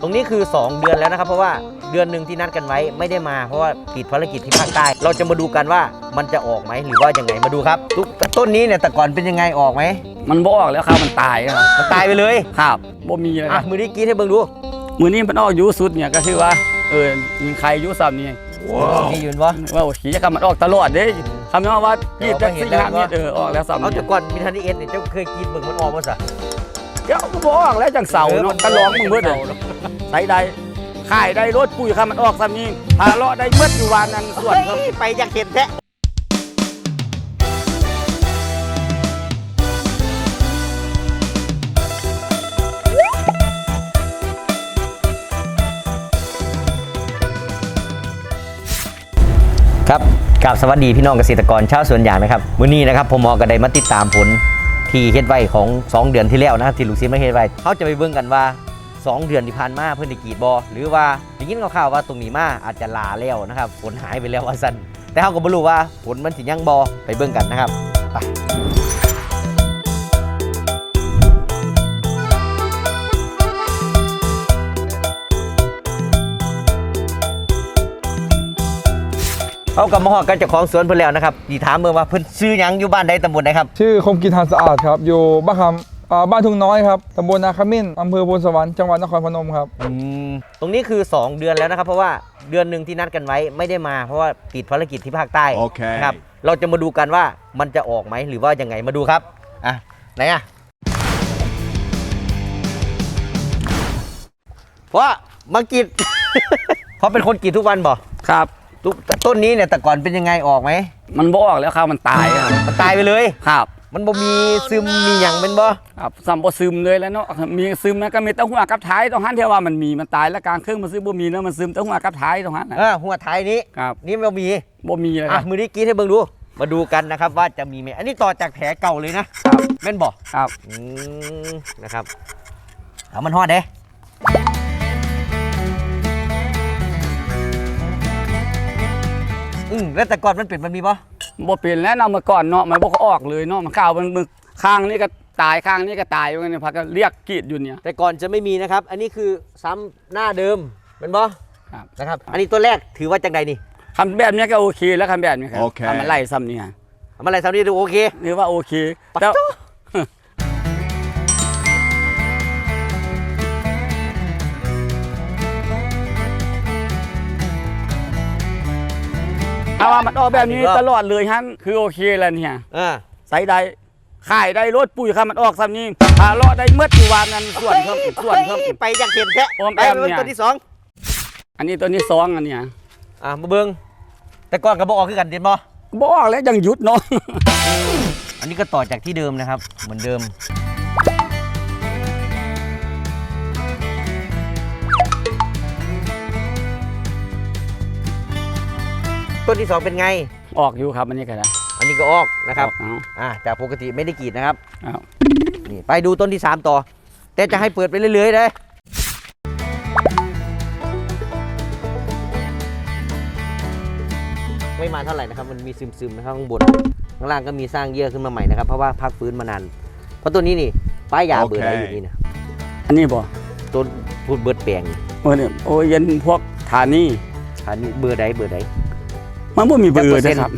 ตรงนี้คือ 2 เดือนแล้วนะครับ เพราะว่าเดือนหนึ่งที่นัดกันไว้ไม่ได้มาเพราะว่าติดภารกิจที่ภาคใต้ เราจะมาดูกันว่ามันจะออกไหมหรือว่ายังไงมาดูครับทุกต้นนี้เนี่ยแต่ก่อนเป็นยังไงออกไหมมันบ่ออกแล้วครับมันตายครับมันตายไปเลยครับบ่มีเลยคอะรับมือนี้กรีดให้เบิ่งดูมือนี้มันออกอยูสุดเนี่ยก็คือว่าเออมีใครอยูซ้ำนี่นี่ยืนวะ ว่าโอ้ขี่จะมันออกตลอดเด้คำนี้ว่ากีดแต่จักว่าสี่เห็นแล้วห้าเมตรเออออกแล้วซ้ำเอาแต่เนี่ยก่อนมีทันทีเอสเนี่ยเจ้าเคยกรีดเบิ่งมันออกมาซะเดี๋ยวมันบ่ออกแล้วจังเสาเนาะตะลองมึงเบิดเลยใส่ได้ขายได้รถปุ๋ยครับมันออกซ้ำนี่พาเลาะได้เบิดอยู่วานนั้นส่วนครับเฮ้ยไปอยากเห็นแท้ครับกับสวัสดีพี่น้องเกษตรกรชาวสวนยางนะครับมื้อนี้นะครับผมหมอก็ได้มาติดตามผล ที่เฮ็ดไว้ของ 2 เดือนที่แล้วนะครับที่ลูกศิษย์มาเฮ็ดไว้เขาจะไปเบิ่งกันว่า 2 เดือนที่ผ่านมาเพิ่นได้กรีดบอหรือว่าได้ยินข่าวๆว่าตรงนี้มาอาจจะลาแล้วนะครับฝนหายไปแล้วว่าซั่นแต่เขาก็บ่รู้ว่าฝนมันสิยังบอไปเบิ่งกันนะครับไป เขากับมาฮอดกันเจ้าของสวนเพิ่นแล้วนะครับดีถามเบิ่งว่าเพิ่นชื่อหยังอยู่บ้านใดตำบลใดครับ ชื่อคมกินทานสะอาดครับ อยู่บ้านคำอ่าบ้านทุ่งน้อยครับตำบลนาขมิ้นอำเภอโพนสวรรค์จังหวัดนครพนมครับ อืมตรงนี้คือ 2 เดือนแล้วนะครับ เพราะว่าเดือนหนึ่งที่นัดกันไว้ไม่ได้มา เพราะว่าติดภารกิจที่ภาคใต้โอเค นะครับเราจะมาดูกันว่ามันจะออกไหมหรือว่ายังไงมาดูครับอะไหนอะเพราะมากรีดเพราะเป็นคนกรีดทุกวันบ่ครับ ทุกต้นนี้เนี่ยแต่ก่อนเป็นยังไงออกไหมมันบ่ออกแล้วครับมันตายครับมันตายไปเลย ครับ มันบ่มีซึมมีหยังเป็นบ่ครับซ้ำบ่ซึมเลยแล้วเนาะมีซึมนะก็มีแต้หัวกับท้ายตรงนั้นที่ว่ามันมีมันตายแล้วกลางเครื่องมันซึมบ่มีเนาะมันซึมแต้หัวกับท้ายตรงนั้นน่ะเออหัวท้ายนี้ครับนี่มันมีบ่มีเลยคอะรับมือนี้กรีดให้เบิ่งดูมาดูกันนะครับว่าจะมีไหมอันนี้ต่อจากแผลเก่าเลยนะแม่นบ่ครับอืมนะครับเอามันฮอดเด้ อืมแล้วแต่ก่อนมันเป็นมันมีปะบ่เป็นแล้วเนาะเมื่อก่อนเนาะมันบ่ออกเลยเนาะมันข้าวมันมึกข้างนี้ก็ตายข้างนี้ก็ตายว่างั้นเนยพักก็เรียกกรีดอยู่เนี่ย แต่ก่อนจะไม่มีนะครับ อันนี้คือซ้ำหน้าเดิมเป็นปะครับ นะครับ อันนี้ตัวแรกถือว่าจังใดนี่คำแบบนี้ก็โอเคแล้วคำแบบนี้ครับโอเค ทำมันไล่ซ้ำนี่ฮะทำอะไรซ้ำนี่ดูโอเค นี่ว่าโอเคปัดแล้ วโต้ถ้าว่ามันออกแบบนี้ตลอดเลยฮะคือโอเคแล้วเนี่ยอ่าใส่ได้ขายได้รถปุ๋ยครับมันออกซ้ำนี่พาเลาะได้เมื่ออยู่วานนั้นส่วนครับส่วนครับเฮ้ยไปอยากเห็นแท้โอมไปแอมเบิ่งเนี่ยตัวที่สองอันนี้ตัวนี้ซองอันเนี้ยอ่ามาเบิ่งแต่ก่อนก็บอกออกคือกันเด่นบ่บออกแล้วยังหยุดเนาะอันนี้ก็ต่อจากที่เดิมนะครับ เหมือนเดิม ต้นที่สองเป็นไง ออกอยู่ครับอันนี้ก็ได้อันนี้ก็ออกนะครับเอาอ่าจากปกติไม่ได้กรีดนะครับเอานี่ไปดูต้นที่ 3 ต่อ แต่จะให้เปิดไปเรื่อยๆเลยไม่มาเท่าไหร่นะครับ มันมีซึมๆนะครับข้างบน ข้างล่างก็มีสร้างเยื่อขึ้นมาใหม่นะครับ เพราะว่าพักฟื้นมานาน เพราะตัวนี้นี่ป้ายยาเบื่ออะไรอยู่นี่นะอันนี้บ่ต้นพูดเบิดแปลงโอ้เนี่ยโอ้ยเย็นพวกฐานี่อันนี้เบอร์ใดเบอร์ใด มันบ่มีเบอจักเปอร์ร์เซ็นะนต์ครับ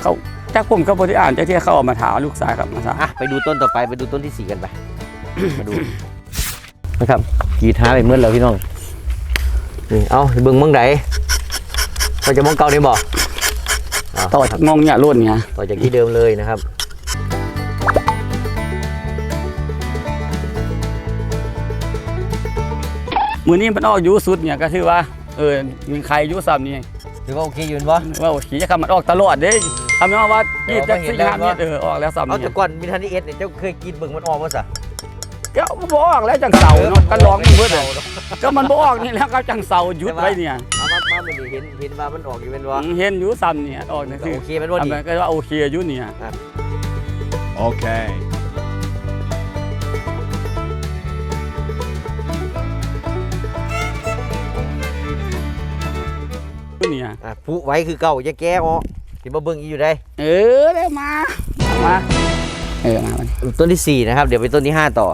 เขาจากผมเขาบ่ได้อ่านจากที่เขาเออกมาถามลูกสาวครับมาถามอะไปดูต้นต่อไปไปดูต้นที่สี่กันไปมาดูนะครับกรีดหาไปเมื่อแล้วพี่น้องนี่เอาเบิ่งเมืองใดเราจะมองเก่าได้บ่อะต่อจากงองเนี่ยรุ่นเนี่ยต่อจากที่เดิมเลยนะครับมื้อนี้มันออกอยู่สุดเนี่ยก็คือว่าเออมีใครอยู่ซ้ำนี่ ถือว่าโอเคอยู่บ่ ว่าโอ้ขี่จะมันออกตลอดเด้คำนี้ว่ากีดจากสี่ห้าเมตรเออออกแล้วซ้ำเอานี่แต่ก่อนมีทันทีเอสเนี่ยเจ้าเคยกินเบิ่งมันออกมาซะก็บ่ออกแล้วจังเสาเนาะก็ร้องมึงเบิดเลยก็มันบ่ออกนี่แล้วก็จังเสาหยุดไว้เนี่ยเอามามามันเห็นเห็นว่ามันออกอยู่เป็นว่าเห็นอยู่ซ้ำเนี่ยออกนี่คือโอเคเป็นว่าอันดีนั้นก็ว่าโอเคอยู่เนี่ย Okay. ผู้ไว้คือเก่าอย่าแก้ออกที่มาเบิ่งอีอยู่ได้เออได้มา มา เออมามันต้นที่สี่นะครับ เดี๋ยวไปต้นที่ห้าต่อ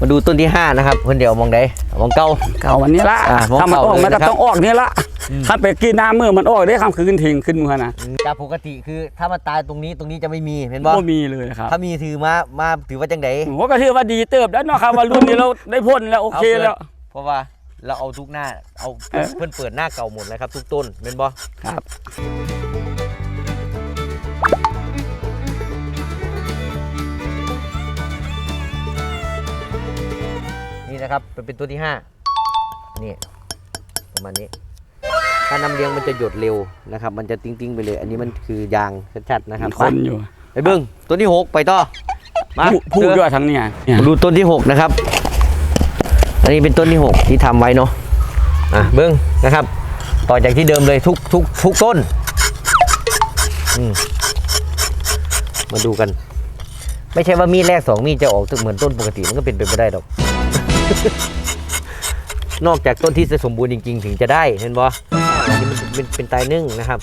มาดูต้นที่ห้านะครับเพิ่นเดี๋ยวมองใดมองเก้าเก่าวันนี้ละอะมองถ้ามันออกเก่าเลยมันก็นะครับต้องออกนี่ละอืม ถ้าไปกินน้ำมือมันออกได้คำคืนทิ้งขึ้นมือนะจากปกติคือถ้ามาตายตรงนี้ตรงนี้จะไม่มีเห็นบ่บ่มีเลยครับถ้ามีถือมามาถือว่าจังไดผมก็ถือว่าดีเติบแล้วเนาะครับว่ารุ่นนี้เราได้พ้นแล้วโอเคแล้ว เพราะว่า เราเอาทุกหน้า เอาเออเพิ่นเปิดหน้าเก่าหมดแล้วครับ ทุกต้นเป็นบ่ครับนี่นะครับเป็นเป็นตัวที่ห้านี่ ประมาณนี้การนำเลี้ยงมันจะหยดเร็วนะครับ มันจะติ้งๆไปเลย อันนี้มันคือยางชัดๆนะครับคนอยู่ไปเบิ้งต้นที่หกไปต่อมาพูดพูดเสือด้วยทั้งเนี่ยเนี่ยมาดูต้นที่หกนะครับ อันนี้เป็นต้นที่หกที่ทำไว้เนาะอะเบิ้งนะครับ ต่อจากที่เดิมเลยทุกทุกทุกต้นอืมมาดูกัน ไม่ใช่ว่ามีดแรกสองมีดจะออกเหมือนต้นปกติมันก็เป็นไปไม่ได้หรอกนอกจากต้นที่จะสมบูรณ์จริง ๆ ถึงจะได้เห็นบ่อันนี้มันเป็นเป็นตายนึ่งนะครับ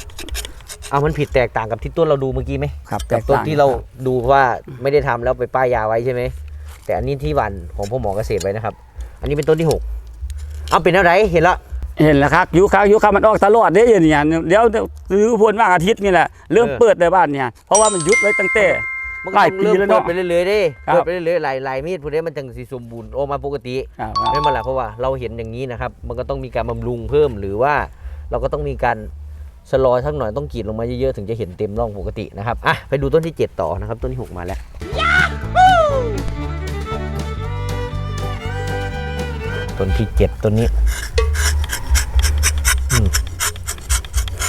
เอามันผิดแตกต่างกับที่ต้นเราดูเมื่อกี้ไหมครับจากต้นที่เราดูว่าไม่ได้ทำแล้วไปป้ายยาไว้ใช่ไหมแต่อันนี้ที่หวันของพ่อหมอเกษตรไว้นะครับ อันนี้เป็นต้นที่หกเอาเป็นอะไรเห็นละเห็นแล้วครับยุครั้งยุครั้งมันออกตลอดเด้อย่างเนี่ยเดี๋ยวซื้อพวนว่างอาทิตย์นี่แหละเริ่มเปิดในบ้านเนี่ยเพราะว่ามันยุดไว้ตั้งแต่มันหลายก็ต้องเริ่มปีแล้วเปิดเนาะไปเรื่อยๆเด้ครับเปิดไปเรื่อยๆหลายหลายมีดพวกนี้มันจังสีสมบูรณ์ออกมาปกติครับไม่มาละเพราะว่าเราเห็นอย่างนี้นะครับ มันก็ต้องมีการบำรุงเพิ่มหรือว่าเราก็ต้องมีการสลอยสักหน่อยต้องกรีดลงมาเยอะๆถึงจะเห็นเต็มร่องปกตินะครับอะไปดูต้นที่ 7 ต่อนะครับ ต้นที่ 6 มาแล้ว ต้นที่7ต้นนี้อืม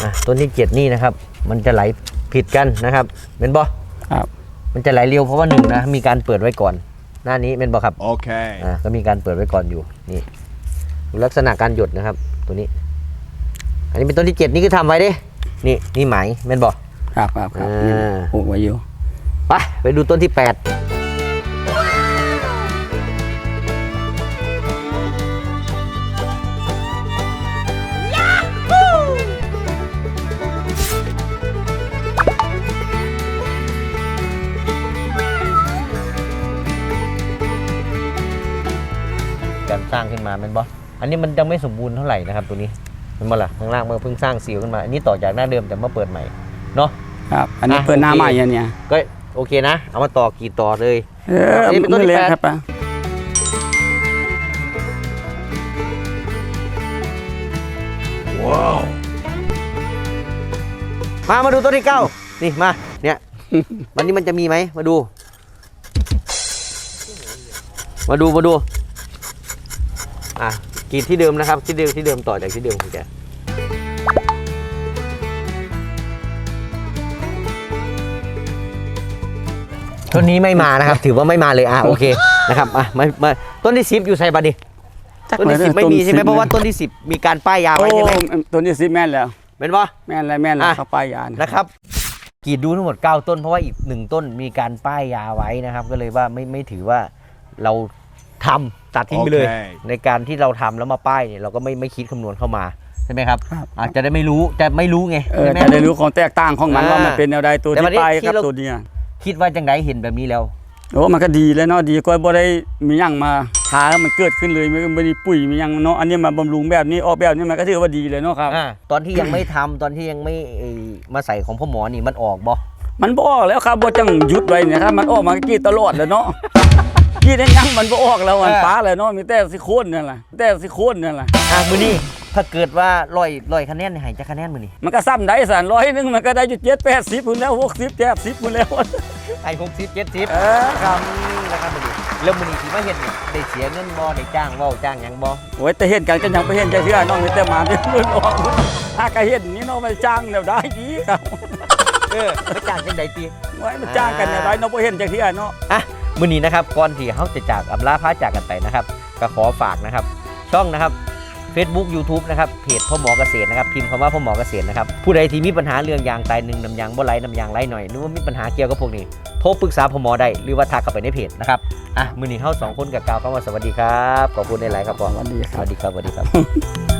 อะต้นที่7นี่นะครับ มันจะไหลผิดกันนะครับเป็นบ่ครับ มันจะไหลเร็วเพราะว่าหนึ่งนะมีการเปิดไว้ก่อน หน้านี้เป็นบ่ครับ Okay. อ่าก็มีการเปิดไว้ก่อนอยู่นี่ดูลักษณะการหยดนะครับ ตัวนี้ อันนี้เป็นต้นที่เจ็ดนี่คือทำไว้เด้นี่นี่ไหมแม่นบอก ครับครับครับอ่าปลูกไว้อยู่ ไปไปดูต้นที่แปด การสร้างขึ้นมาแม่นบออันนี้มันยังไม่สมบูรณ์เท่าไหร่นะครับตัวนี้แมันบ่ล่ะข้างล่างมันเพิ่งสร้างซีลขึ้นมา อันนี้ต่อจากหน้าเดิมแต่มาเปิดใหม่เนาะครับ อันนี้อะเปิดหน้าโอเคใหม่อันเนี่ยก็โอเคนะ เอามาต่อกรีดต่อเลยเอออันนี้เป็นต้นที่มือแปดครับป้ามามาดูต้นที่เก้านี่มาเนี่ยวันนี้มันจะมีไหมมาดู มาดูมาดู อะกรีดที่เดิมนะครับที่เดิมที่เดิมต่อจากที่เดิมของแกต้นนี้ไม่มานะครับ ถือว่าไม่มาเลยอะโอเคนะครับอะมามาต้นที่สิบอยู่ไซบัดดิต้นที่สิบไม่มีใช่ไหมเพราะว่าต้นที่สิบมีการป้ายยาโอ้ไว้ใช่ไหมต้นที่สิบแม่นแล้วเป็นปะแม่นแล้วแม่นแล้วอะเข้าไปยานนะครับกรีดดูทั้งหมด 9 ต้นเพราะว่าอีกหนึ่งต้นมีการป้ายยาไว้นะครับ ก็เลยว่าไม่ไม่ถือว่าเรา ทำตัดทิ้งไปเลย โอเค ในการที่เราทำแล้วมาป้ายเนี่ยเราก็ไม่ไม่คิดคำนวณเข้ามาใช่ไหมครับครับ อาจจะได้ไม่รู้จะไม่รู้ไงเออใช่ไหมจะได้รู้ของแตกต่างของมันอ่าว่ามันเป็นแนวใดตัวแต่ที่วันนี้ไปที่กับเรา ตัวเนี้ยคิดว่าจังไดเห็นแบบนี้แล้ว โอ้มันก็ดีแล้วเนาะดีก็บ่ได้มีหยังมาทาแล้วมันเกิดขึ้นเลยมันไม่ได้ปุ๋ยมีหยังเนาะอันนี้มาบำรุงแบบนี้ออกแบบนี้มันก็ถือว่าดีเลยเนาะครับ อ่าตอนที่ยังไม่ทำตอนที่ยังไม่เอ่อมาใส่ของพ่อหมอนี่มันออกบ่มันบ่ออกแล้วครับบ่จังหยุดไว้เนี่ยครับมันออกมากรีดตลอดเลยเนาะ กรีดได้ยังมันบ่ออกแล้วมันป้าเลยเนาะมีแต่สิโคนนั่นแหละแต่สิโคนนั่นแหละอะมือนี้ถ้าเกิดว่าลอยลอยคะแนนเนี่ยใหายจะคะแนนมือนี้มันก็ซ้ำได้สารร้อยหนึงมันก็ได้อยู่เจ็ดแปดสิบพุ่นแล้วหกสิบเจ็ดสิบพุ่นแล้วไอ้หกสิบเจ็ดสิบเออครับนะครับมือนี้เริ่มมือนี้ที่มาเห็นนี่ได้เสียเงินบ่ได้จ้างเว่าจ้างหยังบ่โอ้ยแต่เห็นกันก็ยังไปเห็นใจเชื่อน้องมีแต่มาที่มือออกถ้าก็เห็นนี่น้องไม่จ้างเดี๋ยวได้ดีครับเออไปจ้างจังใดตีไว้มันจ้างกันเนี่ยได้น้องไปเห็นใจเชื่อเนาะอะ มือนี้นะครับก่อนที่เขาจะจากอำลาพาจากกันไปนะครับ ก็ขอฝากนะครับ ช่องนะครับ Facebook YouTube นะครับเพจพ่อหมอเกษตรนะครับพิมพ์คำว่าพ่อหมอเกษตรนะครับผู้ใดที่มีปัญหาเรื่องยางตายหนึ่งน้ำยางบ่ไหลน้ำยางไหลหน่อยหรือว่ามีปัญหาเกี่ยวกับพวกนี้โทรปรึกษาพ่อหมอได้หรือว่าทักเข้าไปในเพจนะครับอะมือนี้เข้าสองคนกับกล่าวคำว่าสวัสดีครับขอบคุณในไลน์ครับพ่อสวัสดีคสรับวัสดีครับสวัสดีครับ